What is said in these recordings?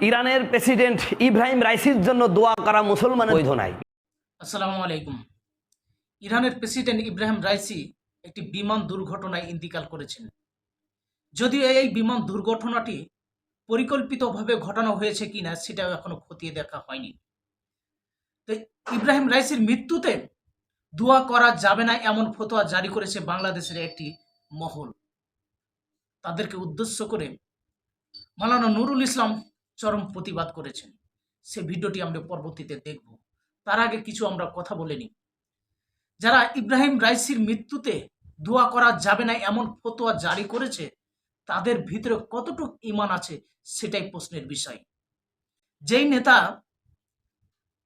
ইরানের প্রেসিডেন্ট ইব্রাহিম রাইসির জন্য দোয়া করা মুসলমান বৈধ নাই আসসালামু আলাইকুম। ইরানের প্রেসিডেন্ট ইব্রাহিম রাইসি একটি বিমান দুর্ঘটনায় ইন্তিকাল করেছেন। যদিও এই বিমান দুর্ঘটনাটি পরিকল্পিতভাবে ঘটানো হয়েছে কিনা সেটাও এখনও খতিয়ে দেখা হয়নি। তো ইব্রাহিম রাইসির মৃত্যুতে দোয়া করা যাবে না এমন ফতোয়া জারি করেছে বাংলাদেশের একটি মহল। তাদেরকে উদ্দেশ্য করে মালানা নুরুল ইসলাম চরম প্রতিবাদ করেছেন। সে ভিডিওটি আমরা পরবর্তীতে দেখব। তার আগে কিছু আমরা কথা বলে নিই। যারা ইব্রাহিম রাইসির মৃত্যুতে দোয়া করা যাবে না এমন ফতোয়া জারি করেছে, তাদের ভিতরে কতটুকু ইমান আছে সেটাই প্রশ্নের বিষয়। যেই নেতা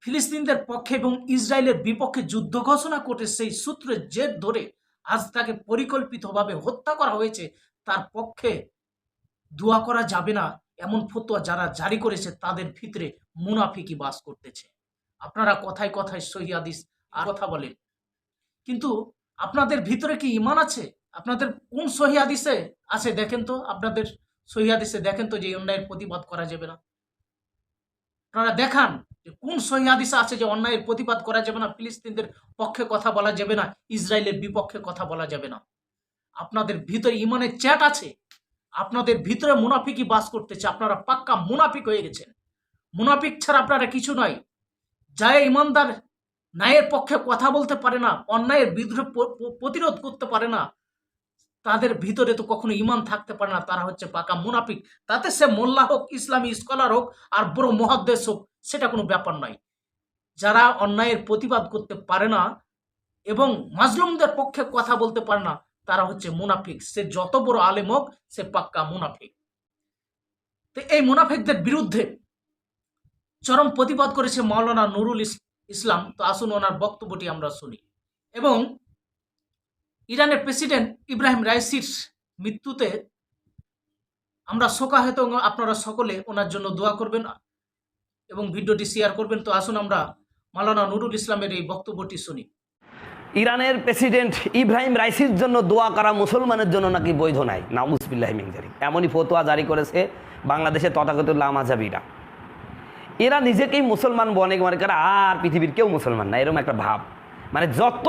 ফিলিস্তিনদের পক্ষে এবং ইসরায়েলের বিপক্ষে যুদ্ধ ঘোষণা করে সেই সূত্রের জের ধরে আজ তাকে পরিকল্পিতভাবে হত্যা করা হয়েছে, তার পক্ষে দোয়া করা যাবে না এমন ফতোয়া যারা জারি করেছে তাদের ভিতরে মুনাফিকি বাস করতেছে। আপনারা কথায় কথায় সহি হাদিস আর কথা বলেন। কিন্তু আপনাদের ভিতরে কি ইমান আছে? আপনাদের কোন সহি হাদিসে আছে? দেখেন তো, আপনাদের সহি হাদিসে দেখেন তো যে অন্যায়ের প্রতিবাদ করা যাবে না। আপনারা দেখান যে কোন সহি হাদিসে আছে যে অন্যায়ের প্রতিবাদ করা যাবে না, ফিলিস্তিনদের পক্ষে কথা বলা যাবে না, ইসরায়েলের বিপক্ষে কথা বলা যাবে না। আপনাদের ভিতরে ইমানের চ্যাট আছে? আপনাদের ভিতরে মুনাফিকই বাস করতেছে, আপনারা পাক্কা মুনাফিক হয়ে গেছেন। মুনাফিক ছাড়া আপনারা কিছু নয়। যায় ইমানদার, ন্যায়ের পক্ষে কথা বলতে পারে না, অন্যায়ের প- প্রতিরোধ করতে পারে না, তাদের ভিতরে তো কখনো ইমান থাকতে পারে না, তারা হচ্ছে পাকা মুনাফিক। তাতে সে মোল্লা হোক, ইসলামী স্কলার হোক, আর বড় মহাদ্দেশ হোক, সেটা কোনো ব্যাপার নয়। যারা অন্যায়ের প্রতিবাদ করতে পারে না এবং মাজলুমদের পক্ষে কথা বলতে পারে না তারা হচ্ছে মুনাফিক। সে যত বড় আলেম হোক, সে পাক্কা মুনাফিক। তো এই মুনাফিকদের বিরুদ্ধে চরম প্রতিবাদ করেছে মাওলানা নুরুল ইস- ইসলাম। তো আসুন ওনার বক্তব্যটি আমরা শুনি। এবং ইরানের প্রেসিডেন্ট ইব্রাহিম রাইসির মৃত্যুতে আমরা শোকাহত আপনারা সকলে ওনার জন্য দোয়া করবেন এবং ভিডিওটি শেয়ার করবেন। তো আসুন আমরা মাওলানা নুরুল ইসলামের এই বক্তব্যটি শুনি। ইরানের প্রেসিডেন্ট ইব্রাহিম রাইসির জন্য দোয়া করা মুসলমানের জন্য নাকি বৈধ নাই? নাউজবিল্লাহমিনজারি এমনই ফতোয়া জারি করেছে বাংলাদেশের তথাগত লামাজাবিরা এরা নিজেকেই মুসলমান বনে মনে করে, আর পৃথিবীর কেউ মুসলমান না। এরকম একটা ভাব। মানে যত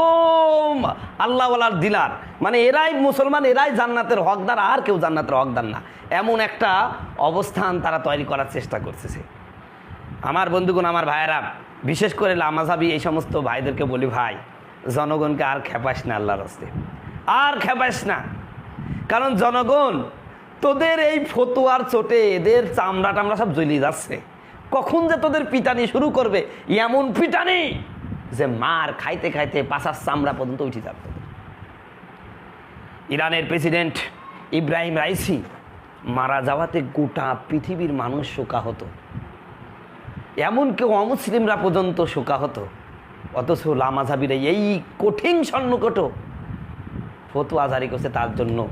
আল্লাহওয়ালার দিলার মানে এরাই মুসলমান, এরাই জান্নাতের হকদার, আর কেউ জান্নাতের হকদার না। এমন একটা অবস্থান তারা তৈরি করার চেষ্টা করতেছে। আমার বন্ধুগণ, আমার ভাইয়েরা, বিশেষ করে লামাজাবি এই সমস্ত ভাইদেরকে বলি, ভাই জনগণকে আর খেপাস না আল্লাহর হস্তে। আর খেপাস না। কারণ জনগণ, তোদের এই ফতুয়ার চোটে এদের চামড়া টামড়া সব জ্বলিয়ে যাচ্ছে। কখন যে তোদের পিটানি শুরু করবে, এমন পিটানি যে মার খাইতে খাইতে পাশার চামড়া পর্যন্ত উঠে যাবে ইরানের প্রেসিডেন্ট ইব্রাহিম রাইসি মারা যাওয়াতে গোটা পৃথিবীর মানুষ শোকাহত। কেউ অমুসলিমরা পর্যন্ত শোকাহত। অথচ লামাঝাবিরা এই কঠিন স্বর্ণকট ফতুয়া জারি করছে তার জন্য।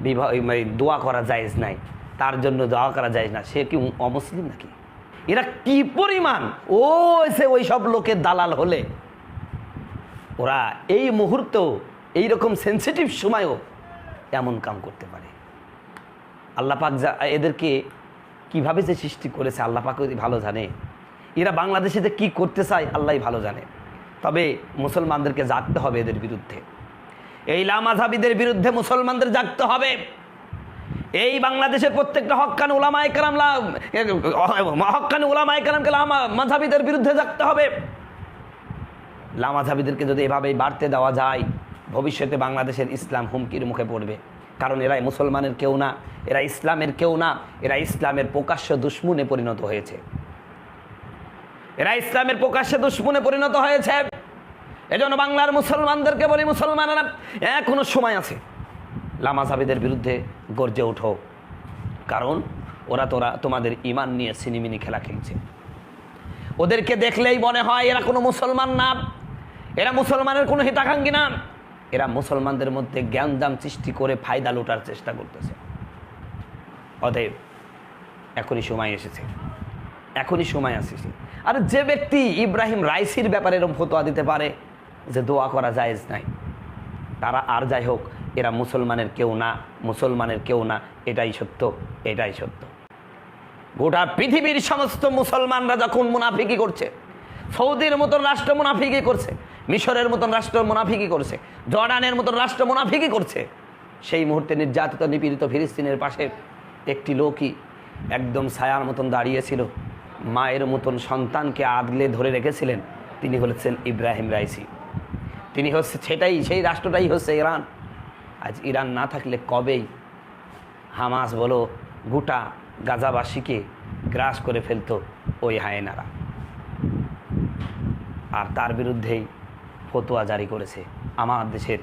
বিবাহ মানে দোয়া করা জায়েজ নাই। তার জন্য দোয়া করা যায় না। সে কি অমুসলিম নাকি? এরা কি পরিমাণ? ও সে ওই সব লোকের দালাল হলে। ওরা এই মুহূর্তেও, এইরকম সেন্সিটিভ সময়ও এমন কাম করতে পারে। আল্লাহ পাক যা, এদেরকে কীভাবে যে সৃষ্টি করেছে, আল্লাহ পাক ভালো জানে। এরা বাংলাদেশে যে কী করতে চায় আল্লাহ ভালো জানে। তবে মুসলমানদেরকে জাগতে হবে এদের বিরুদ্ধে। এই লামাঝাবিদের বিরুদ্ধে মুসলমানদের জাগতে হবে। এই বাংলাদেশের প্রত্যেকটা হক্কান ওলামা একরাম হক্কান ওলামা একরামকে লামা মাঝাবিদের বিরুদ্ধে জাগতে হবে। লামাঝাবিদেরকে যদি এভাবেই বাড়তে দেওয়া যায়, ভবিষ্যতে বাংলাদেশের ইসলাম হুমকির মুখে পড়বে। কারণ এরা মুসলমানের কেউ না, এরা ইসলামের কেউ না, এরা ইসলামের প্রকাশ্য দুশ্মনে পরিণত হয়েছে। এরা ইসলামের প্রকাশ্যে দুশ্মনে পরিণত হয়েছে। এজন্য বাংলার মুসলমানদেরকে বলি, মুসলমানেরা এখনও সময় আছে লামাজাবিদের বিরুদ্ধে গর্জে ওঠো। কারণ ওরা তোরা, তোমাদের ইমান নিয়ে সিনিমিনি খেলা খেলছে। ওদেরকে দেখলেই মনে হয় এরা কোনো মুসলমান না। এরা মুসলমানের কোনো হিতাকাঙ্ক্ষী না। এরা মুসলমানদের মধ্যে জ্ঞানদাম সৃষ্টি করে ফায়দা লুটার চেষ্টা করতেছে। অতএব এখনই সময় এসেছে। এখনই সময় আসছে। আর যে ব্যক্তি ইব্রাহিম রাইসির ব্যাপারে এরকম ফতোয়া দিতে পারে যে দোয়া করা জায়েজ নাই। তারা আর যাই হোক, এরা মুসলমানের কেউ না, মুসলমানের কেউ না, এটাই সত্য এটাই সত্য। গোটা পৃথিবীর সমস্ত মুসলমানরা যখন মুনাফিকি করছে, সৌদির মতন রাষ্ট্র মুনাফিকি করছে, মিশরের মতন রাষ্ট্র মুনাফিকি করছে, জর্ডানের মতন রাষ্ট্র মুনাফিকি করছে, সেই মুহূর্তে নির্যাতিত, নিপীড়িত ফিলিস্তিনের পাশে একটি লোকই একদম ছায়ার মতন দাঁড়িয়েছিল। মায়ের মতন সন্তানকে আগলে ধরে রেখেছিলেন, তিনি হলেছেন ইব্রাহিম রাইসি। তিনি হচ্ছে সেটাই, সেই রাষ্ট্রটাই হচ্ছে ইরান। আজ ইরান না থাকলে কবেই হামাস বলো গোটা গাজাবাসীকে গ্রাস করে ফেলতো ওই হায়েনারা। আর তার বিরুদ্ধেই ফতোয়া জারি করেছে আমার দেশের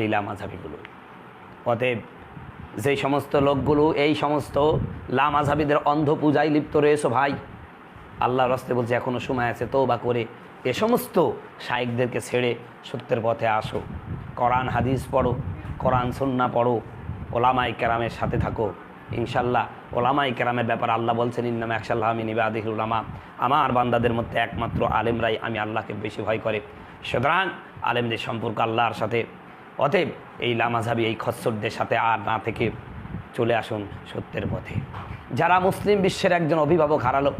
এই লামাঝাবিগুলো। অতএব যেই সমস্ত লোকগুলো, এই সমস্ত লামাঝাবিদের অন্ধ পূজায় লিপ্ত রয়েছে ভাই আল্লাহ রস্তে বলছে এখনও সময় আছে তো বা করে এ সমস্ত শাইকদেরকে ছেড়ে সত্যের পথে আসো। কোরআন, হাদিস পড়ো, কোরআন সন্না পড়ো ওলামাই কেরামের সাথে থাকো। ইনশাল্লাহ ওলামাই কেরামের ব্যাপার আল্লাহ বলছেন, ইন্নাম একশাল্লাহ আমি নিবে আদিহুল উলামা। আমার বান্দাদের মধ্যে একমাত্র আলেমরাই আমি আল্লাহকে বেশি ভয় করে। সুতরাং আলেমদের সম্পর্ক আল্লাহর সাথে। অতএব এই লামাঝাবি, এই খচ্চরদের সাথে আর না থেকে চলে আসুন সত্যের পথে। যারা মুসলিম বিশ্বের একজন অভিভাবক হারালো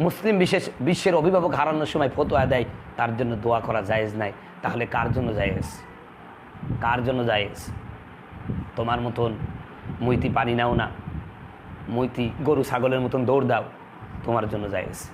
মুসলিম বিশেষ, বিশ্বের অভিভাবক হারানোর সময় ফতোয়া দেয়, তার জন্য দোয়া করা জায়েজ নাই। তাহলে কার জন্য জায়েজ? কার জন্য জায়েজ? তোমার মতন মুইতি পানি নাও না। মুইতি গরু, ছাগলের মতন দৌড় দাও, তোমার জন্য জায়েজ।